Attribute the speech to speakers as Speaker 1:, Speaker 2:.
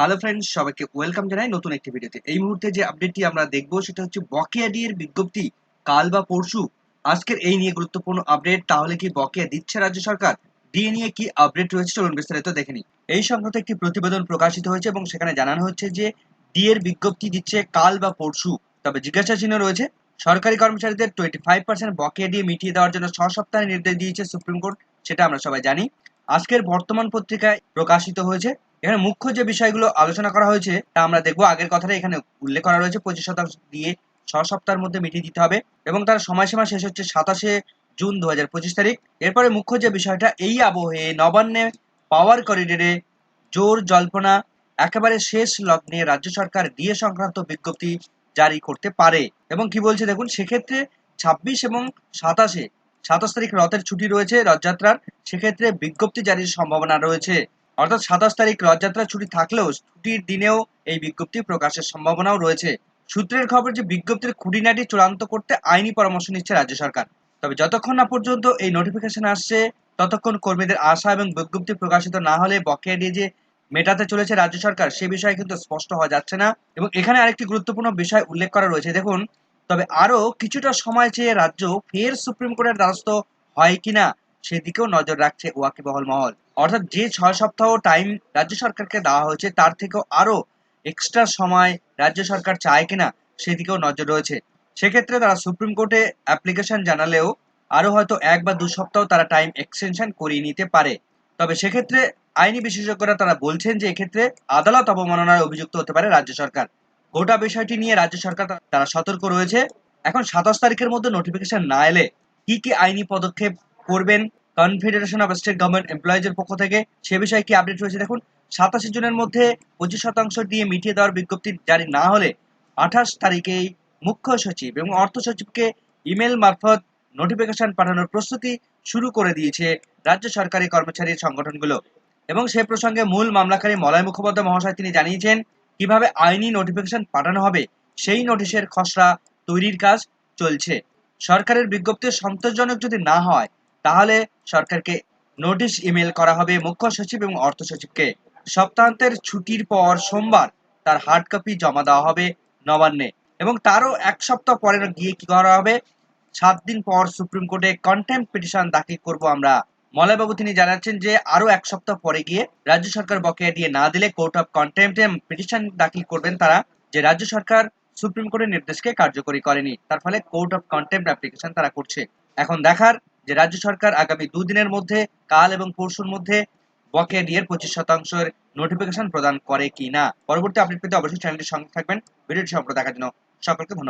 Speaker 1: Hello friends সবাইকে welcome জানাই নতুন একটি ভিডিওতে এই মুহূর্তে যে আপডেটটি আমরা দেখব, সেটা হচ্ছে বকেয়া ডিএর বিজ্ঞপ্তি। কাল বা পরশু আজকের এই নিয়ে গুরুত্বপূর্ণ আপডেট তাহলে কি বকেয়া দিচ্ছে রাজ্য সরকার? ডিএ নিয়ে কি আপডেট রয়েছে, চলুন বিস্তারিত দেখে নিই। এই সংক্রান্ত একটি প্রতিবেদন প্রকাশিত হয়েছে এবং সেখানে জানানো হচ্ছে যে ডিএর বিজ্ঞপ্তি দিচ্ছে কাল বা পরশু। তবে জিজ্ঞাসা চিহ্ন রয়েছে, সরকারি কর্মচারীদের টোয়েন্টি ফাইভ পার্সেন্ট বকেয়া দিয়ে মিটিয়ে দেওয়ার জন্য ছ সপ্তাহের নির্দেশ দিয়েছে সুপ্রিম কোর্ট সেটা আমরা সবাই জানি। আজকের বর্তমান পত্রিকায় প্রকাশিত হয়েছে। এখানে মুখ্য যে বিষয়গুলো আলোচনা করা হয়েছে, তা আমরা দেখব। আগের কথাটা এখানে উল্লেখ করা রয়েছে। পঁচিশ শতাংশ দিয়ে ছ সপ্তাহের মধ্যে মিটিয়ে দিতে হবে এবং তার সময়সীমা শেষ হচ্ছে সাতাশে জুন দু হাজার পঁচিশ তারিখ। এরপরে মুখ্য যে বিষয়টা, এই আবহে নবান্নে পাওয়ার করিডোরে জোর জল্পনা, একেবারে শেষ লগ্নে রাজ্য সরকার ডিএ সংক্রান্ত বিজ্ঞপ্তি জারি করতে পারে। এবং কি বলছে দেখুন, সেক্ষেত্রে ছাব্বিশ এবং সাতাশে সাতাশ তারিখ রথের ছুটি রয়েছে রথযাত্রার। সেক্ষেত্রে বিজ্ঞপ্তি জারির সম্ভাবনা রয়েছে। অর্থাৎ সাতাশ তারিখ রথযাত্রার ছুটি থাকলেও ছুটির দিনেও এই বিজ্ঞপ্তি প্রকাশের সম্ভাবনাও রয়েছে। সূত্রের খবর যে বিজ্ঞপ্তির খুঁটিনাটি চূড়ান্ত করতে আইনি পরামর্শ নিচ্ছে রাজ্য সরকার। তবে যতক্ষণ না পর্যন্ত এই নোটিফিকেশন আসছে, ততক্ষণ কর্মীদের আশা এবং বিজ্ঞপ্তি প্রকাশিত না হলে বকেয়া দিয়ে যে মেটাতে চলেছে রাজ্য সরকার, সে বিষয়ে কিন্তু স্পষ্ট হওয়া যাচ্ছে না। এবং এখানে আরেকটি গুরুত্বপূর্ণ বিষয় উল্লেখ করা রয়েছে। দেখুন তবে আরও কিছুটা সময় চেয়ে রাজ্য ফের সুপ্রিম কোর্টের দ্বারস্থ হয় কিনা সেদিকেও নজর রাখছে ওয়াকিবহল মহল। অর্থাৎ যে ছয় সপ্তাহ টাইম রাজ্য সরকারকে দেওয়া হয়েছে, তার থেকেও আরও এক্সট্রা সময় রাজ্য সরকার চায় কিনা সেদিকেও নজর রয়েছে। সেক্ষেত্রে তারা সুপ্রিম কোর্টে অ্যাপ্লিকেশন জানালেও আরও হয়তো এক বা দু সপ্তাহ তারা টাইম এক্সটেনশন করিয়ে নিতে পারে। তবে সেক্ষেত্রে আইনি বিশেষজ্ঞরা তারা বলছেন যে এক্ষেত্রে আদালত অবমাননায় অভিযুক্ত হতে পারে রাজ্য সরকার। গোটা বিষয়টি নিয়ে রাজ্য সরকার তারা সতর্ক রয়েছে। এখন সাতাশ তারিখের মধ্যে নোটিফিকেশন না এলে কি কি আইনি পদক্ষেপ করবেন কনফেডারেশন অফ স্টেট গভর্নমেন্ট এমপ্লয়িজের পক্ষ থেকে সে বিষয়ে কি আপডেট রয়েছে দেখুন। সাতাশে জুনের মধ্যে পঁচিশ শতাংশ দিয়ে মিটিয়ে দেওয়ার বিজ্ঞপ্তি জারি না হলে আঠাশ তারিখেই মুখ্য সচিব এবং অর্থ সচিবকে ইমেল মারফত নোটিফিকেশন পাঠানোর প্রস্তুতি শুরু করে দিয়েছে রাজ্য সরকারি কর্মচারী সংগঠনগুলো। এবং সে প্রসঙ্গে মূল মামলাকারী মলয় মুখোপাধ্যায় মহাশয় তিনি জানিয়েছেন কীভাবে আইনি নোটিফিকেশন পাঠানো হবে, সেই নোটিশের খসড়া তৈরির কাজ চলছে। সরকারের বিজ্ঞপ্তি সন্তোষজনক যদি না হয়, তাহলে সরকারকে নোটিশ ইমেল করা হবে মুখ্য সচিব এবং অর্থ সচিবকে। সপ্তাহান্তের ছুটির পর সোমবার তার হার্ড কপি জমা দেওয়া হবে নবান্নে এবং তারও এক সপ্তাহ পরে গিয়ে কি করা হবে? সাত দিন পর সুপ্রিম কোর্টে কন্টেম্প পিটিশন দাখিল করব আমরা মলয়বাবু তিনি জানাচ্ছেন যে আরও এক সপ্তাহ পরে গিয়ে রাজ্য সরকার বকেয়া দিয়ে না দিলে কোর্ট অফ কন্টেম্পটে পিটিশন দাখিল করবেন তারা যে রাজ্য সরকার সুপ্রিম কোর্টের নির্দেশকে কার্যকরী করেনি। তার ফলে কোর্ট অফ কন্টেম্প অ্যাপ্লিকেশন তারা করছে। এখন দেখার যে রাজ্য সরকার আগামী দুদিনের মধ্যে, কাল এবং পরশুর মধ্যে বকেয়া ডিএর পঁচিশ শতাংশের নোটিফিকেশন প্রদান করে কি না পরবর্তী আপডেট পেতে অবশ্যই চ্যানেলটির সঙ্গে থাকবেন। ভিডিওটি সম্পর্কে দেখার জন্য সকলকে ধন্যবাদ।